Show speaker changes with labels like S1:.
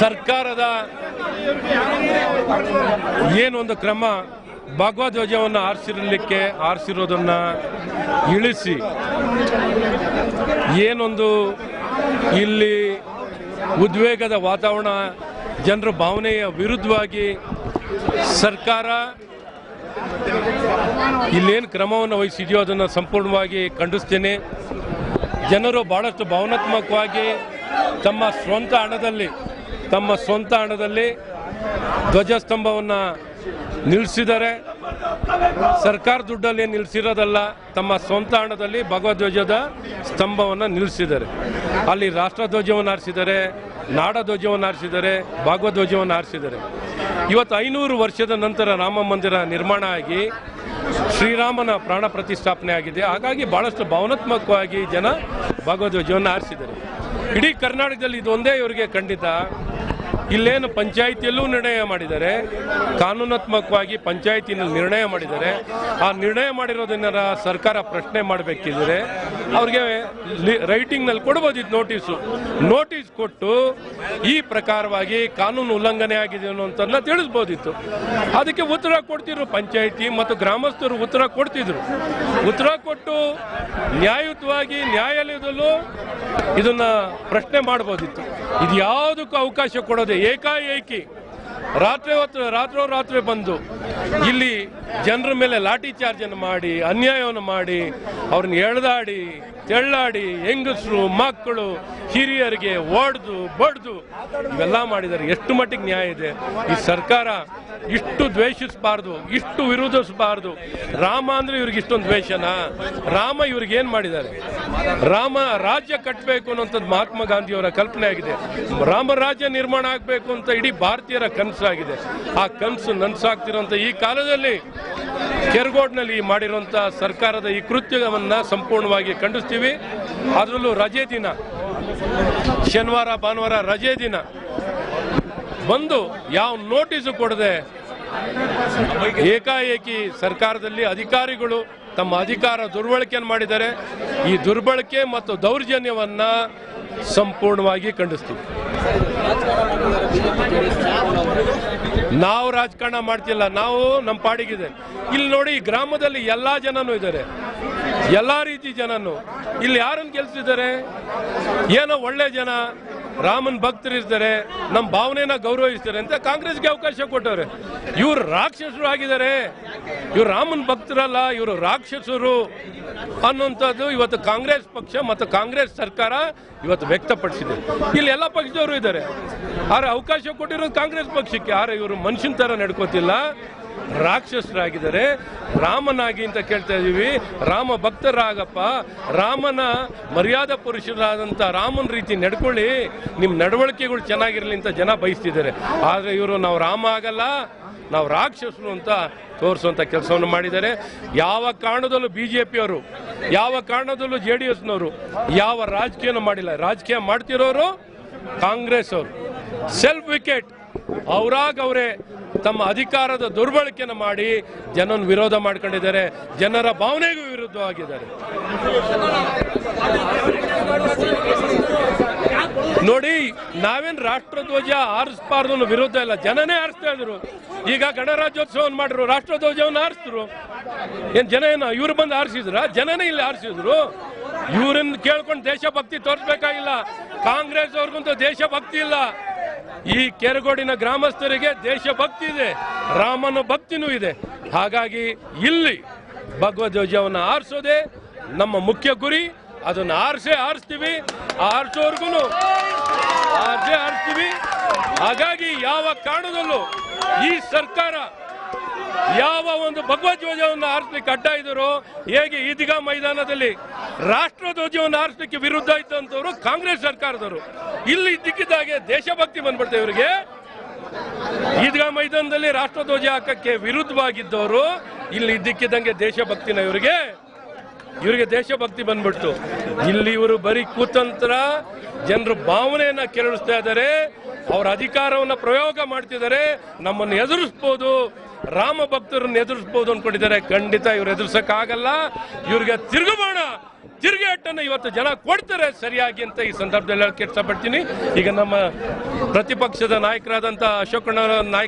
S1: ಸರ್ಕಾರದ ಏನೊಂದು ಕ್ರಮ ಭಗವಧ್ವಜವನ್ನು ಆರಿಸಿರಲಿಕ್ಕೆ ಆರಿಸಿರೋದನ್ನು ಇಳಿಸಿ, ಏನೊಂದು ಇಲ್ಲಿ ಉದ್ವೇಗದ ವಾತಾವರಣ, ಜನರ ಭಾವನೆಯ ವಿರುದ್ಧವಾಗಿ ಸರ್ಕಾರ ಇಲ್ಲೇನು ಕ್ರಮವನ್ನು ವಹಿಸಿದೆಯೋ ಅದನ್ನು ಸಂಪೂರ್ಣವಾಗಿ ಖಂಡಿಸ್ತೇನೆ. ಜನರು ಭಾಳಷ್ಟು ಭಾವನಾತ್ಮಕವಾಗಿ ತಮ್ಮ ಸ್ವಂತ ಹಣದಲ್ಲಿ, ತಮ್ಮ ಸ್ವಂತ ಹಣದಲ್ಲಿ ಧ್ವಜಸ್ತಂಭವನ್ನು ನಿಲ್ಲಿಸಿದರೆ ಸರ್ಕಾರ ದುಡ್ಡಲ್ಲಿ ನಿಲ್ಲಿಸಿರೋದಲ್ಲ ತಮ್ಮ ಸ್ವಂತ ಹಣದಲ್ಲಿ ಭಗವಧ್ವಜದ ಸ್ತಂಭವನ್ನು ನಿಲ್ಲಿಸಿದ್ದಾರೆ ಅಲ್ಲಿ ರಾಷ್ಟ್ರಧ್ವಜವನ್ನು ಆರಿಸಿದ್ದಾರೆ ನಾಡಧ್ವಜವನ್ನು ಆರಿಸಿದ್ದಾರೆ ಭಾಗವಧ್ವಜವನ್ನು ಆರಿಸಿದ್ದಾರೆ ಇವತ್ತು ಐನೂರು ವರ್ಷದ ನಂತರ ರಾಮ ಮಂದಿರ ನಿರ್ಮಾಣ ಆಗಿ ಶ್ರೀರಾಮನ ಪ್ರಾಣ ಪ್ರತಿಷ್ಠಾಪನೆ ಆಗಿದೆ. ಹಾಗಾಗಿ ಭಾಳಷ್ಟು ಭಾವನಾತ್ಮಕವಾಗಿ ಜನ ಭಾಗವಧ್ವಜವನ್ನು ಆರಿಸಿದ್ದಾರೆ ಇಡೀ ಕರ್ನಾಟಕದಲ್ಲಿ ಇದೊಂದೇ ಇವರಿಗೆ ಖಂಡಿತ. ಇಲ್ಲೇನು ಪಂಚಾಯಿತಿಯಲ್ಲೂ ನಿರ್ಣಯ ಮಾಡಿದ್ದಾರೆ. ಕಾನೂನಾತ್ಮಕವಾಗಿ ಪಂಚಾಯಿತಿನಲ್ಲಿ ನಿರ್ಣಯ ಮಾಡಿದ್ದಾರೆ. ಆ ನಿರ್ಣಯ ಮಾಡಿರೋದನ್ನ ಸರ್ಕಾರ ಪ್ರಶ್ನೆ ಮಾಡಬೇಕಿದ್ರೆ ಅವ್ರಿಗೆ ರೈಟಿಂಗ್ನಲ್ಲಿ ಕೊಡ್ಬೋದಿತ್ತು ನೋಟಿಸು ನೋಟಿಸ್ ಕೊಟ್ಟು ಈ ಪ್ರಕಾರವಾಗಿ ಕಾನೂನು ಉಲ್ಲಂಘನೆ ಆಗಿದೆ ಅನ್ನೋಂಥದ್ದನ್ನ ತಿಳಿಸ್ಬೋದಿತ್ತು. ಅದಕ್ಕೆ ಉತ್ತರ ಕೊಡ್ತಿದ್ರು ಪಂಚಾಯಿತಿ ಮತ್ತು ಗ್ರಾಮಸ್ಥರು ಉತ್ತರ ಕೊಡ್ತಿದ್ರು. ಉತ್ತರ ಕೊಟ್ಟು ನ್ಯಾಯಯುತವಾಗಿ ನ್ಯಾಯಾಲಯದಲ್ಲೂ ಇದನ್ನ ಪ್ರಶ್ನೆ ಮಾಡ್ಬೋದಿತ್ತು. ಇದು ಯಾವುದಕ್ಕೂ ಅವಕಾಶ ಕೊಡೋದೇ ಏಕಾಏಕಿ ರಾತ್ರಿ ಹೊತ್ತು ರಾತ್ರೋರಾತ್ರಿ ಬಂದು ಇಲ್ಲಿ ಜನರ ಮೇಲೆ ಲಾಠಿ ಚಾರ್ಜನ್ನು ಮಾಡಿ, ಅನ್ಯಾಯವನ್ನು ಮಾಡಿ, ಅವ್ರನ್ನ ಎಳ್ದಾಡಿ, ತೆಳ್ಳಾಡಿ, ಹೆಂಗಸರು, ಮಕ್ಕಳು, ಹಿರಿಯರಿಗೆ ಒಡೆದು ಬಡ್ದು ಇವೆಲ್ಲ ಮಾಡಿದ್ದಾರೆ. ಎಷ್ಟು ಮಟ್ಟಿಗೆ ನ್ಯಾಯ ಇದೆ? ಈ ಸರ್ಕಾರ ಇಷ್ಟು ದ್ವೇಷಿಸಬಾರ್ದು, ಇಷ್ಟು ವಿರೋಧಿಸಬಾರ್ದು. ರಾಮ ಅಂದ್ರೆ ಇವ್ರಿಗೆ ಇಷ್ಟೊಂದು ದ್ವೇಷನ? ರಾಮ ಇವ್ರಿಗೆ ಏನ್ ಮಾಡಿದ್ದಾರೆ? ರಾಮ ರಾಜ್ಯ ಕಟ್ಟಬೇಕು ಅನ್ನೋಂಥದ್ದು ಮಹಾತ್ಮ ಗಾಂಧಿಯವರ ಕಲ್ಪನೆ ಆಗಿದೆ. ರಾಮ ರಾಜ್ಯ ನಿರ್ಮಾಣ ಆಗಬೇಕು ಅಂತ ಇಡೀ ಭಾರತೀಯರ ಕನಸಾಗಿದೆ. ಆ ಕನಸು ನನ್ಸಾಗ್ತಿರೋಂಥ ಈ ಕಾಲದಲ್ಲಿ ಕೆರಗೋಡ್ನಲ್ಲಿ ಮಾಡಿರುವಂಥ ಸರ್ಕಾರದ ಈ ಕೃತ್ಯವನ್ನ ಸಂಪೂರ್ಣವಾಗಿ ಖಂಡಿಸ್ತೀವಿ. ಅದರಲ್ಲೂ ರಜೆ ದಿನ, ಶನಿವಾರ, ಭಾನುವಾರ ರಜೆ ದಿನ. ಬಂದು ಯಾವ ನೋಟಿಸು ಕೊಡದೆ ಏಕಾಏಕಿ ಸರ್ಕಾರದಲ್ಲಿ ಅಧಿಕಾರಿಗಳು ತಮ್ಮ ಅಧಿಕಾರ ದುರ್ಬಳಕೆಯನ್ನು ಮಾಡಿದ್ದಾರೆ. ಈ ದುರ್ಬಳಕೆ ಮತ್ತು ದೌರ್ಜನ್ಯವನ್ನ ಸಂಪೂರ್ಣವಾಗಿ ಖಂಡಿಸ್ತೀವಿ. ನಾವು ರಾಜಕಾರಣ ಮಾಡ್ತಿಲ್ಲ, ನಾವು ನಮ್ಮ ಪಾಡಿಗಿದೆ. ಇಲ್ಲಿ ನೋಡಿ ಗ್ರಾಮದಲ್ಲಿ ಎಲ್ಲ ಜನನೂ ಇದ್ದಾರೆ. ಎಲ್ಲ ರೀತಿ ಜನನು. ಇಲ್ಲಿ ಯಾರನ್ನು ಕೆಲಸಿದ್ದಾರೆ ಏನೋ ಒಳ್ಳೆ ಜನ ರಾಮನ್ ಭಕ್ತರು ಇರ್ತಾರೆ ನಮ್ಮ ಭಾವನೆನ ಗೌರವಿಸ್ತಾರೆ ಅಂತ ಕಾಂಗ್ರೆಸ್ಗೆ ಅವಕಾಶ ಕೊಟ್ಟವ್ರೆ. ಇವ್ರು ರಾಕ್ಷಸರು ಆಗಿದ್ದಾರೆ. ಇವ್ರು ರಾಮನ್ ಭಕ್ತರಲ್ಲ, ಇವರು ರಾಕ್ಷಸರು ಅನ್ನುವಂಥದ್ದು ಇವತ್ತು ಕಾಂಗ್ರೆಸ್ ಪಕ್ಷ ಮತ್ತು ಕಾಂಗ್ರೆಸ್ ಸರ್ಕಾರ ಇವತ್ತು ವ್ಯಕ್ತಪಡಿಸಿದೆ. ಇಲ್ಲಿ ಎಲ್ಲ ಪಕ್ಷದವರು ಇದ್ದಾರೆ. ಆದರೆ ಅವಕಾಶ ಕೊಟ್ಟಿರೋದು ಕಾಂಗ್ರೆಸ್ ಪಕ್ಷಕ್ಕೆ. ಆದರೆ ಇವರು ಮನುಷ್ಯನ ಥರ ನಡ್ಕೋತಿಲ್ಲ. ರಾಕ್ಷಸರಾಗಿದ್ದಾರೆ. ರಾಮನಾಗಿ ಅಂತ ಕೇಳ್ತಾ ಇದ್ದೀವಿ ರಾಮ ಭಕ್ತರಾಗಪ್ಪ. ರಾಮನ ಮರ್ಯಾದಾ ಪುರುಷರಾದಂಥ ರಾಮನ ರೀತಿ ನಡ್ಕೊಳ್ಳಿ. ನಿಮ್ಮ ನಡವಳಿಕೆಗಳು ಚೆನ್ನಾಗಿರಲಿ ಅಂತ ಜನ ಬಯಸ್ತಿದ್ದಾರೆ. ಆದರೆ ಇವರು ನಾವು ರಾಮ ಆಗಲ್ಲ, ನಾವು ರಾಕ್ಷಸರು ಅಂತ ತೋರಿಸುವಂಥ ಕೆಲಸವನ್ನು ಮಾಡಿದ್ದಾರೆ. ಯಾವ ಕಾರಣದಲ್ಲೂ ಬಿ ಜೆ ಪಿಯವರು ಯಾವ ಕಾರಣದಲ್ಲೂ ಜೆ ಡಿ ಎಸ್ನವರು ಯಾವ ರಾಜಕೀಯನೂ ಮಾಡಿಲ್ಲ. ರಾಜಕೀಯ ಮಾಡ್ತಿರೋರು ಕಾಂಗ್ರೆಸ್ ಅವರು ಸೆಲ್ಫ್ ವಿಕೆಟ್ ಅವರಾಗ ಅವರೇ ತಮ್ಮ ಅಧಿಕಾರದ ದುರ್ಬಳಕೆಯನ್ನು ಮಾಡಿ ಜನನ ವಿರೋಧ ಮಾಡ್ಕೊಂಡಿದ್ದಾರೆ. ಜನರ ಭಾವನೆಗೂ ವಿರುದ್ಧವಾಗಿದ್ದಾರೆ. ನೋಡಿ, ನಾವೇನ್ ರಾಷ್ಟ್ರಧ್ವಜ ಆರಿಸಬಾರ್ದು ವಿರೋಧ ಇಲ್ಲ. ಜನನೇ ಆರಿಸ್ತಾ ಇದ್ರು. ಈಗ ಗಣರಾಜ್ಯೋತ್ಸವವನ್ನು ಮಾಡಿದ್ರು, ರಾಷ್ಟ್ರಧ್ವಜವನ್ನು ಆರಿಸಿದ್ರು ಏನ್ ಜನ ಏನು, ಇವ್ರು ಬಂದು ಆರಿಸಿದ್ರ ಜನನೇ ಇಲ್ಲಿ ಆರಿಸಿದ್ರು ಇವ್ರನ್ನ ಕೇಳ್ಕೊಂಡು ದೇಶಭಕ್ತಿ ತೋರಿಸ್ಬೇಕಾಗಿಲ್ಲ. ಕಾಂಗ್ರೆಸ್ ಅವ್ರಿಗಂತೂ ದೇಶಭಕ್ತಿ ಇಲ್ಲ. ಈ ಕೆರಗೋಡಿನ ಗ್ರಾಮಸ್ಥರಿಗೆ ದೇಶಭಕ್ತಿ ಇದೆ, ರಾಮನ ಭಕ್ತಿನೂ ಇದೆ. ಹಾಗಾಗಿ ಇಲ್ಲಿ ಭಗವಧ್ವಜವನ್ನು ಆರಿಸೋದೇ ನಮ್ಮ ಮುಖ್ಯ ಗುರಿ. ಅದನ್ನ ಆರಿಸೇ ಆರಿಸ್ತೀವಿ ಆರಿಸೋರ್ಗು ಆರಿಸೇ ಆರಿಸ್ತೀವಿ. ಹಾಗಾಗಿ ಯಾವ ಕಾರಣದಲ್ಲೂ ಈ ಸರ್ಕಾರ ಯಾವ ಒಂದು ಭಗವಧ್ವಜವನ್ನು ಆರಿಸ್ಲಿಕ್ಕೆ ಅಡ್ಡ ಇದ್ದರೋ ಹೇಗೆ ಈದ್ಗಾ ಮೈದಾನದಲ್ಲಿ ರಾಷ್ಟ್ರಧ್ವಜವನ್ನು ಆರಿಸಲಿಕ್ಕೆ ವಿರುದ್ಧ ಇದ್ದಂಥವ್ರು ಕಾಂಗ್ರೆಸ್ ಸರ್ಕಾರದವರು. ಇಲ್ಲಿ ಇದ್ದಕ್ಕಿದ್ದಾಗೆ ದೇಶಭಕ್ತಿ ಬಂದ್ಬಿಡ್ತೇವೆ ಇವರಿಗೆ. ಈದ್ಗಾ ಮೈದಾನದಲ್ಲಿ ರಾಷ್ಟ್ರಧ್ವಜ ಹಾಕಕ್ಕೆ ವಿರುದ್ಧವಾಗಿದ್ದವರು ಇಲ್ಲಿ ಇದ್ದಕ್ಕಿದ್ದಂಗೆ ದೇಶಭಕ್ತಿನ ಇವರಿಗೆ. ಇವರಿಗೆ ದೇಶಭಕ್ತಿ ಬಂದ್ಬಿಡ್ತು. ಇಲ್ಲಿ ಇವರು ಬರೀ ಕುತಂತ್ರ, ಜನರ ಭಾವನೆಯನ್ನ ಕೆರಳಿಸ್ತಾ ಇದ್ದಾರೆ. ಅವರ ಅಧಿಕಾರವನ್ನು ಪ್ರಯೋಗ ಮಾಡ್ತಿದ್ದಾರೆ. ನಮ್ಮನ್ನು ಎದುರಿಸ್ಬೋದು. ರಾಮ ಭಕ್ತರನ್ನು ಎದುರಿಸಬಹುದು ಅನ್ಕೊಂಡಿದ್ದಾರೆ. ಖಂಡಿತ ಇವ್ರು ಎದುರಿಸಕ್ಕಾಗಲ್ಲ. ಇವ್ರಿಗೆ ತಿರುಗುಬಾಣ. ತಿರುಗೇಟನ್ನು ಇವತ್ತು ಜನ ಕೊಡ್ತಾರೆ ಸರಿಯಾಗಿ ಅಂತ ಈ ಸಂದರ್ಭದಲ್ಲಿ ಇಷ್ಟಪಡ್ತೀನಿ. ಈಗ ನಮ್ಮ ಪ್ರತಿಪಕ್ಷದ ನಾಯಕರಾದಂಥ ಅಶೋಕಣ್ಣ ನಾಯಕ